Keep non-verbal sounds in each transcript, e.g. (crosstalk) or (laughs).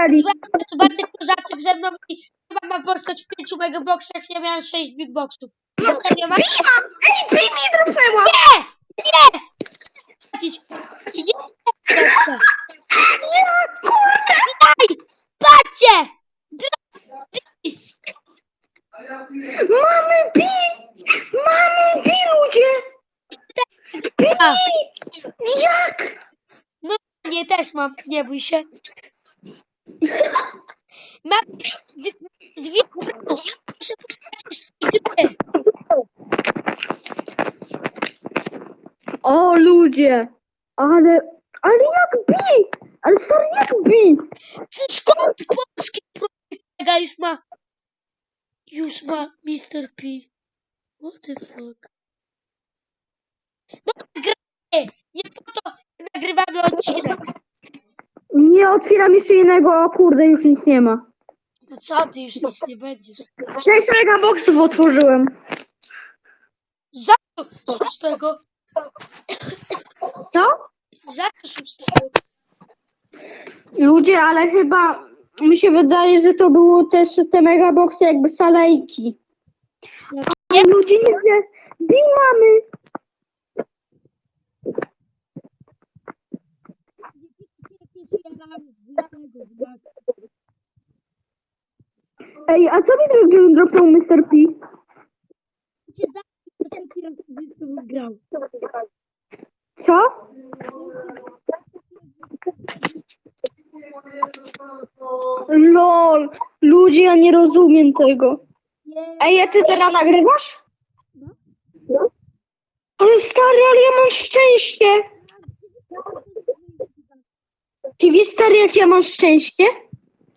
strzelić. Zobaczcie, Bartek Kozaczek ze mną i chyba ma postać w 5 megaboxach, ja miałem 6 big boxów. Ja serio mam Bija! Ej, bij mi dropnęła! Nie! płacić. Nie! Jeszcze. Ja, kurde! Daj! Patrzcie! Mamy bij! Mamy bij, ludzie! Bij! Jak? no nie, też mam, nie bój się. Mam dwie muszę postacić dwie. O, ludzie! Ale, ale jak bij? Ale stary, jak? Czy Skąd polski projekt już ma już ma Mr. P? What the fuck? No gramy! Nie po to nagrywamy odcinek. Nie otwieram jeszcze innego, o kurde, już nic nie ma. No co ty już nic nie będziesz? Sześć megaboxów otworzyłem. Za to szóstego. Co? Za to szóstego. Ludzie, ale chyba mi się wydaje, że to było też te megaboxy jakby salejki. Ale ludzie nie wie, bij mamy. Ej, a co mi drugi dropnął Mr. P? Cię za z tobą grał. Co? LOL, ludzie, ja nie rozumiem tego. Ej, a ty teraz nagrywasz? Ale stary, ale ja mam szczęście. Ty wiesz, stary, jak ja mam szczęście?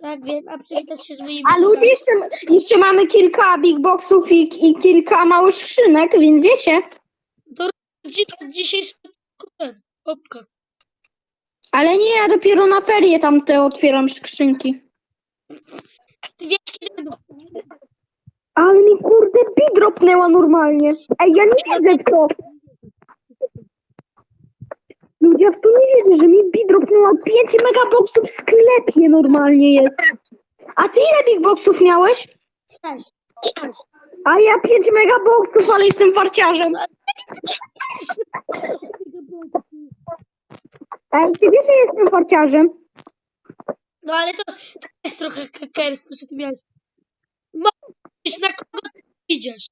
Tak wiem, a przywitać się z moimi A ludzie, jeszcze, jeszcze mamy kilka big boxów i, i kilka małych skrzynek, więc wiecie. To dzi- dzisiaj spotkałem. Opka. Ale nie, ja dopiero na ferie tamte otwieram skrzynki. Ty wiesz kiedy Ale mi kurde bi dropnęła normalnie. Ej, ja nie widzę w to. Ludzie, ja w to nie wierzę, że mi bi dropnęła 5 megaboxów w sklepie normalnie jest. A ty ile big boxów miałeś? A ja 5 megaboxów, ale jestem farciarzem. Ej, ty wiesz, że jestem farciarzem? No ale to, to jest trochę kakerstwo, że ty miałeś. Mówisz, na kogo ty idziesz?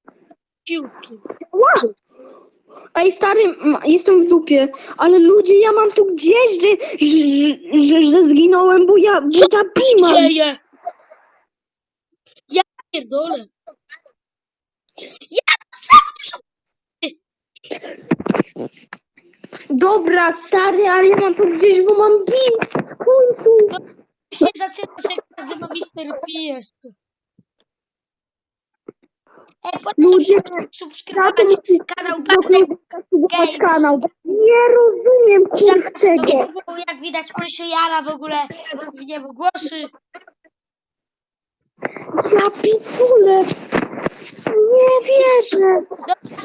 Piłki. Wow. Ej, stary, jestem w dupie, ale ludzie, ja mam tu gdzieś, że, że, że, że zginąłem, bo ja, bo Co ja się bi mam. dzieje? Ja pierdolę. Ja, czemu ty są... Dobra, stary, ale ja mam tu gdzieś, bo mam bim w końcu. się zaczyna, że każdy ma Mister P jeszcze. Ej, Ludzie, subskrybować kanał Bartek Games. kanał. Nie rozumiem, kurczego. Jak widać, on się jara w ogóle w niebo głoszy. Ja pitule. Nie wierzę.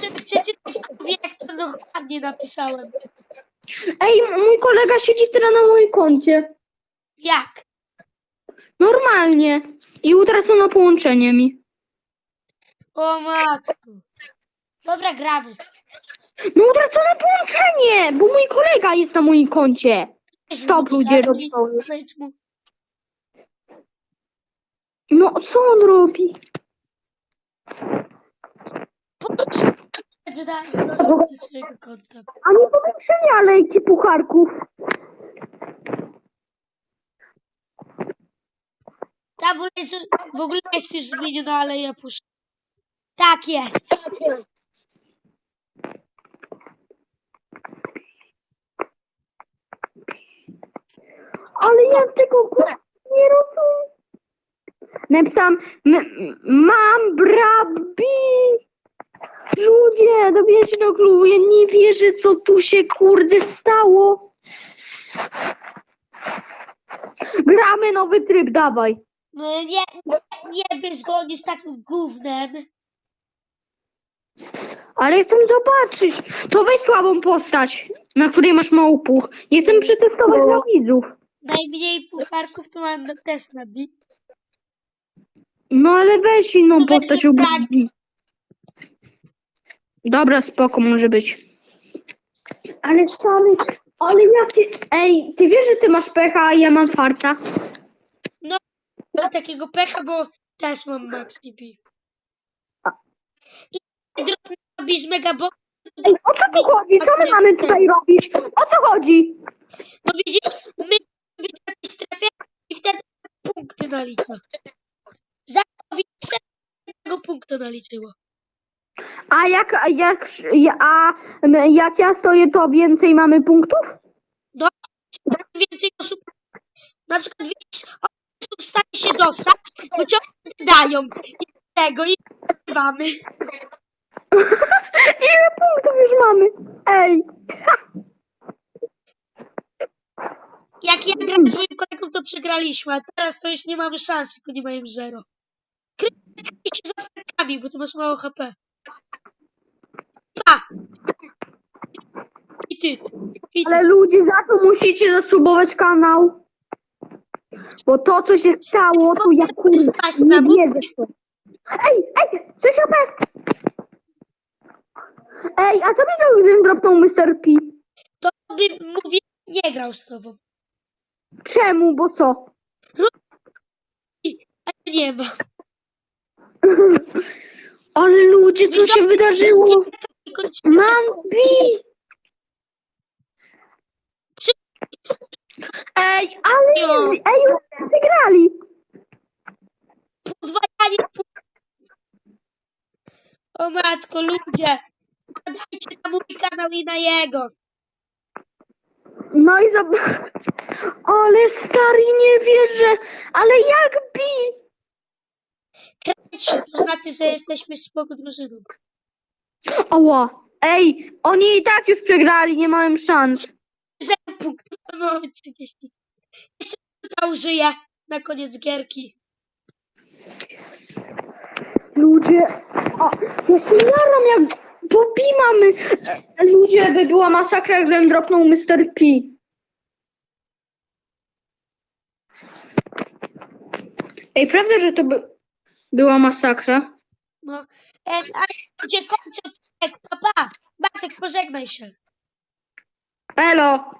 Żeby przeczytać, jak to dokładnie napisałem. Ej, mój kolega siedzi teraz na moim koncie. Jak? Normalnie. I utracono połączenie mi. O matko. Dobra, gramy. No utracono połączenie, bo mój kolega jest na moim koncie. Stop, ludzie, robią już. wejdź mu. No, co on robi? Dostęp do swojego konta. A nie powiększenie alejki pucharków. Ta w ogóle jest, w ogóle jest już zmieniona, ale ja puszczę. Tak jest. Ale ja tego nie rozumiem. Napisałam, m- mam brabi. Ludzie, dobijajcie do klubu. Ja nie wierzę, co tu się kurde stało. Gramy nowy tryb, dawaj. No nie, nie, nie byś gonił z takim gównem. Najmniej pucharków to mam na test na B. No ale weź inną No weź postać na tak. Dobra, spoko, może być. Ale stary, ale jakie... Ej, ty wiesz, że ty masz pecha, a ja mam farta? Ma takiego pecha, bo też mam max. I drobny robi z megabox. Ej, o co tu chodzi? Co my mamy tutaj robić? O co chodzi? No widzisz, my w takiej strefie i wtedy punkty nalicza. Za widzisz, tego punktu naliczyło. A jak, a jak, a jak ja stoję, to więcej mamy punktów? Więcej osób, na przykład widzisz, osób w stanie się dostać, wyciągnie dają i tego i wamy. (laughs) Ile punktów już mamy? Ej, Jak ja gram z moim kolegą, to przegraliśmy, a teraz to już nie mamy szans, jak oni mają zero. Kryj się za frakami, bo tu masz mało HP. Pa! I ty. I ty. ale ludzie, za to musicie zasubować kanał. Bo to, co się stało, to ja kurde, nie wierzę w to. Ej, ej, 6 HP! Ej, a co mi drugi dropnął Mr. P? To bym mówił, nie grał z tobą. Czemu, bo co? Ale nie ma. (laughs) Ale ludzie, co się wydarzyło? Mam B! Ej, ale ej, wygrali. Podwajanie O matko, ludzie. Dajcie na mój kanał i na jego. No i zobacz. (laughs) Ale stary, nie wierzę. Ale jak B? Kręć się, to znaczy, że jesteśmy spoko drużyną. Ała. Ej, oni i tak już przegrali, nie mają szans. Zero punktów, to mamy 30. Jeszcze ta użyję na koniec gierki. Ludzie. O, ja się jaram jak B mamy. Ludzie, by była masakra, gdybym dropnął Mr. P. Ej, prawda, że to by była masakra? No, e, a gdzie kończę odcinek, pa, pa. Bartek, pożegnaj się. Elo.